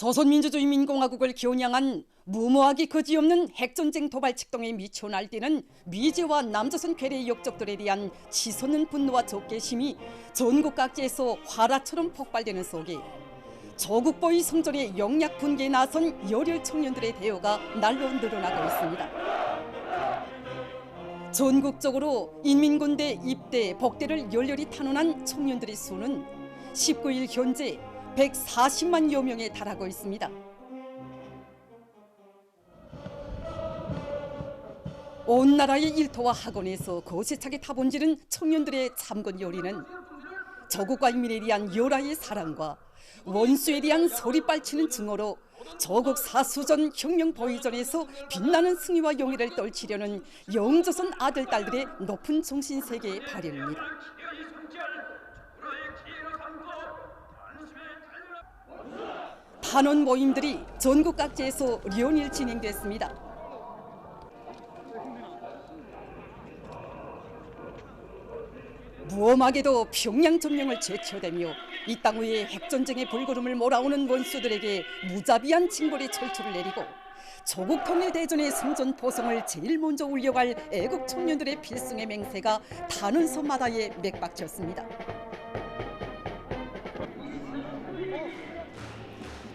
조선민주주의민공화국을 겨냥한 무모하기 그지없는 핵전쟁 도발 측동에 미쳐 날뛰는 미제와 남조선 괴뢰 역적들에 대한 치솟는 분노와 적개심이 전국 각지에서 화라처럼 폭발되는 속에 조국보위 성전의 영약 분개에 나선 열혈 청년들의 대우가 날로 늘어나고 있습니다. 전국적으로 인민군대 입대 복대를 열렬히 탄원한 청년들의 수는 19일 현재 140만여 명에 달하고 있습니다. 온 나라의 일터와 학원에서 거세차게 타본지는 청년들의 참건 요리는 조국과 인민에 대한 열화의 사랑과 원수에 대한 소리 빨치는 증오로 조국 사수전 혁명 보위전에서 빛나는 승리와 용의를 떨치려는 영조선 아들 딸들의 높은 정신 세계의 발현입니다. 탄원 모임들이 전국 각지에서 연일 진행됐습니다. 무엄하게도 평양 점령을 제쳐대며 이 땅 위에 핵전쟁의 불구름을 몰아오는 원수들에게 무자비한 징벌의 철초를 내리고 조국 통일 대전의 승전 포성을 제일 먼저 울려갈 애국 청년들의 필승의 맹세가 탄원서마다에 맥박쳤습니다.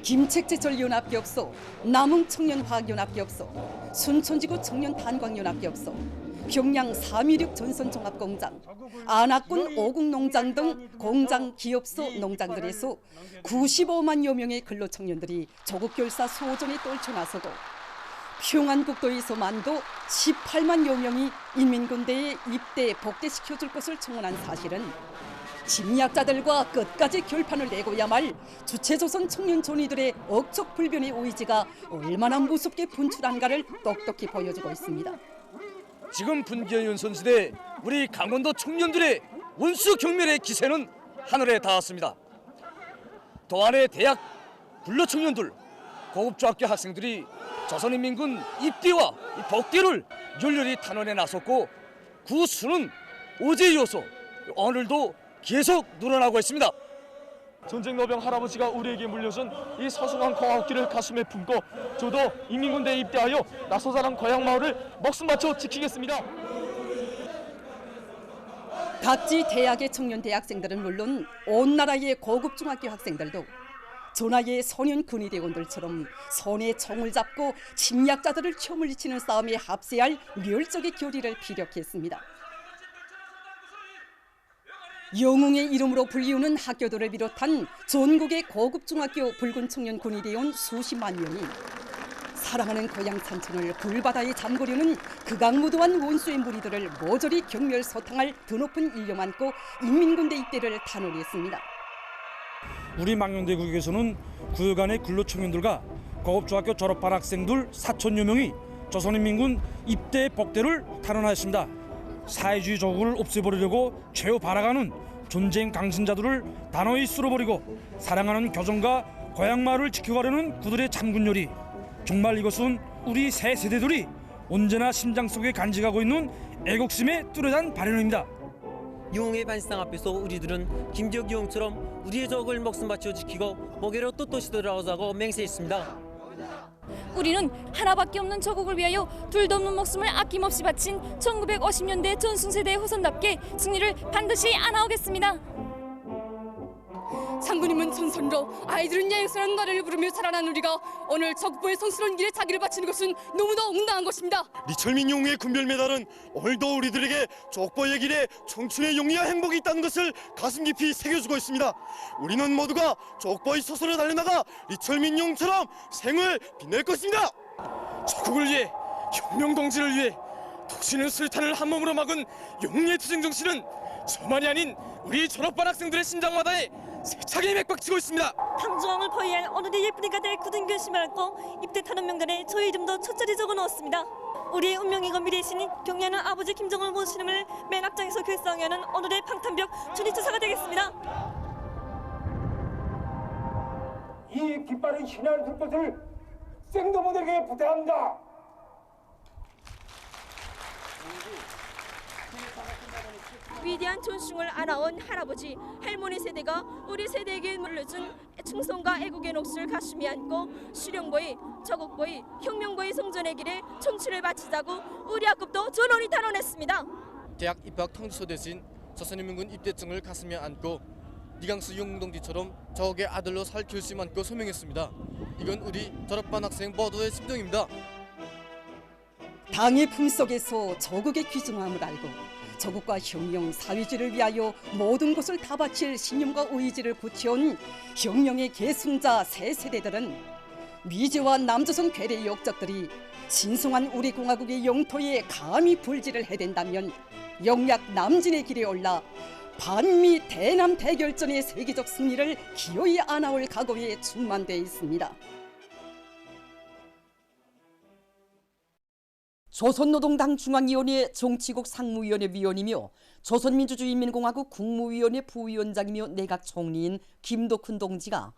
김책제철 연합격소, 남흥청년화학연합격소, 순천지구 청년탄광연합격소, 평양 316 전선종합공장, 안악군 오국농장 등 공장, 기업소, 농장들에서 95만여 명의 근로청년들이 조국결사 소전에 떨쳐나서고 평안국도에서만도 18만여 명이 인민군대에 입대 복대시켜줄 것을 청원한 사실은 침략자들과 끝까지 결판을 내고야 말 주체조선 청년 존이들의 억척 불변의 의지가 얼마나 무섭게 분출한가를 똑똑히 보여주고 있습니다. 지금 분기현 선수대 우리 강원도 청년들의 원수 경멸의 기세는 하늘에 닿았습니다. 도안의 대학 불러 청년들, 고급 중학교 학생들이 조선인민군 입대와 이 복대를 열렬히 탄원에 나섰고 그 수는 어제 이어서 오늘도 계속 늘어나고 있습니다. 전쟁 노병 할아버지가 우리에게 물려준 이 소중한 공화국기를 가슴에 품고 저도 인민군대에 입대하여 나소자랑 고향 마을을 목숨 바쳐 지키겠습니다. 각지 대학의 청년 대학생들은 물론 온 나라의 고급 중학교 학생들도 전하의 소년 군의대원들처럼 손에 총을 잡고 침략자들을 쳐 물리치는 싸움에 합세할 멸적의 교리를 피력했습니다. 영웅의 이름으로 불리우는 학교들을 비롯한 전국의 고급 중학교 붉은 청년 군의대원 수십만 명이 사랑하는 고향 산천을 불바다에 잠그려는 극악무도한 원수의 무리들을 모조리 경멸 소탕할 드높은 일념 안고 인민군대 입대를 탄원했습니다. 우리 망령대국에서는 구역간의 근로 청년들과 고급중학교 졸업한 학생들 4천여 명이 조선인민군 입대 복대를 탄원하였습니다. 사회주의 조국을 없애버리려고 죄어 발악하는 전쟁 강신자들을 단호히 쓸어버리고 사랑하는 교정과 고향마을을 지켜가려는 그들의 참군열이 정말 이것은 우리 새 세대들이 언제나 심장 속에 간직하고 있는 애국심의 뚜렷한 발현입니다. 용의 반상 앞에서 우리들은 김기혁 용처럼 우리의 적을 목숨 바쳐 지키고 목에로 떳떳이 돌아오자고 맹세했습니다. 우리는 하나밖에 없는 조국을 위하여 둘도 없는 목숨을 아낌없이 바친 1950년대 전승세대의 후손답게 승리를 반드시 안아오겠습니다. 상군님은 전선으로 아이들은 야행선한 나라를 부르며 자라난 우리가 오늘 적부의 성스러운 길에 자기를 바치는 것은 너무나 응당한 것입니다. 리철민 용의 군별 메달은 오늘도 우리들에게 족보의 길에 청춘의 용리와 행복이 있다는 것을 가슴 깊이 새겨주고 있습니다. 우리는 모두가 족보의 소설을 달려나가 리철민 용처럼 생을 빛낼 것입니다. 조국을 위해 혁명 동지를 위해 도시는 술탄을 한 몸으로 막은 용리의 투쟁 정신은 저만이 아닌 우리 졸업반 학생들의 심장마다에 세 차게 맥박치고 있습니다. 당중앙을 포위할 오늘의 예쁜이가 될 굳은 결심을 안고 입대 탄원 명단에 저희 이름도 첫자리 적어 넣었습니다. 우리의 운명이고 미래신이 경례하는 아버지 김정을 모시는을 맨 앞장에서 결성하는 오늘의 방탄벽 준비투사가 되겠습니다. 이 깃발은 신화를 줄 것을 생도모에게 부탁합니다. 위대한 존숭을 알아온 할아버지, 할머니 세대가 우리 세대에게 물려준 충성과 애국의 몫을 가슴에 안고 수령보의 저국보의 혁명보의 성전의 길에 청춘을 바치자고 우리 학급도 전원이 탄원했습니다. 대학 입학 통지서 대신 조선인민군 입대증을 가슴에 안고 이강수 영웅동지처럼 적의 아들로 살 결심 안고 소명했습니다. 이건 우리 졸업반 학생 모두의 심정입니다. 당의 품속에서 저국의 귀중함을 알고 저국과 혁명 사회주의를 위하여 모든 것을 다 바칠 신념과 의지를 굳혀온 혁명의 계승자 새 세대들은 미제와 남조선 괴뢰의 역적들이 신성한 우리 공화국의 영토에 감히 불지를 해댄다면 영약 남진의 길에 올라 반미 대남 대결전의 세계적 승리를 기어이 안아올 각오에 충만돼 있습니다. 조선노동당 중앙위원회 정치국 상무위원회 위원이며 조선민주주의인민공화국 국무위원회 부위원장이며 내각 총리인 김덕훈 동지가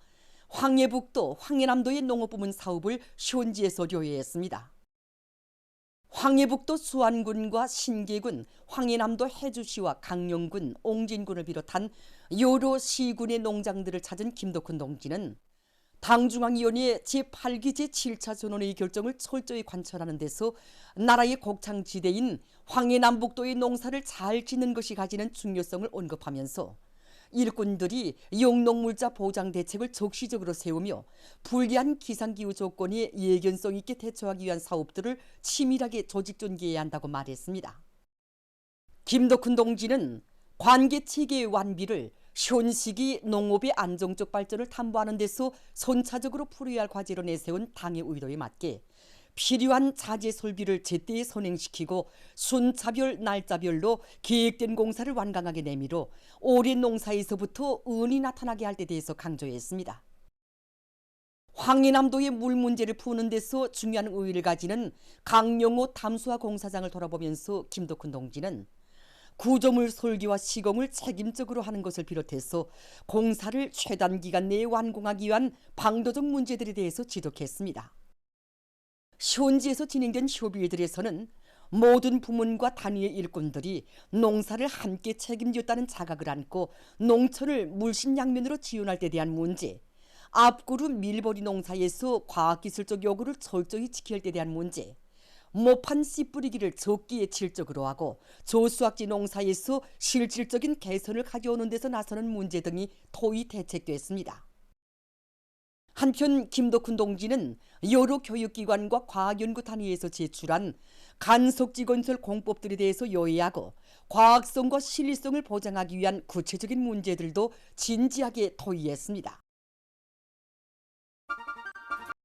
황해북도 황해남도의 농업부문 사업을 현지에서 조회했습니다. 황해북도 수안군과 신계군, 황해남도 해주시와 강령군, 옹진군을 비롯한 여러 시군의 농장들을 찾은 김덕훈 동지는 당중앙위원회 제8기 제7차 전원의 결정을 철저히 관철하는 데서 나라의 곡창지대인 황해남북도의 농사를 잘 짓는 것이 가지는 중요성을 언급하면서 일꾼들이 용농물자 보장 대책을 적시적으로 세우며 불리한 기상기후 조건에 예견성 있게 대처하기 위한 사업들을 치밀하게 조직 전개해야 한다고 말했습니다. 김덕훈 동지는 관계 체계의 완비를 현시기 농업의 안정적 발전을 탐구하는 데서 선차적으로 풀어야 할 과제로 내세운 당의 의도에 맞게 필요한 자재 설비를 제때에 선행시키고 순차별 날짜별로 계획된 공사를 완강하게 내밀어 오랜 농사에서부터 은이 나타나게 할 때 대해서 강조했습니다. 황해남도의 물 문제를 푸는 데서 중요한 의의를 가지는 강영호 담수화 공사장을 돌아보면서 김덕훈 동지는 구조물 설계와 시공을 책임적으로 하는 것을 비롯해서 공사를 최단 기간 내에 완공하기 위한 방도적 문제들에 대해서 지적했습니다. 현지에서 진행된 협의회들에서는 모든 부문과 단위의 일꾼들이 농사를 함께 책임졌다는 자각을 안고 농촌을 물신양면으로 지원할 때 대한 문제, 앞구루 밀버리 농사에서 과학기술적 요구를 철저히 지킬 때 대한 문제, 모판 씨 뿌리기를 적기에 질적으로 하고 조수학지 농사에서 실질적인 개선을 가져오는 데서 나서는 문제 등이 토의 대책됐습니다. 한편 김덕훈 동지는 여러 교육기관과 과학연구 단위에서 제출한 간속지 건설 공법들에 대해서 요해하고 과학성과 신뢰성을 보장하기 위한 구체적인 문제들도 진지하게 토의했습니다.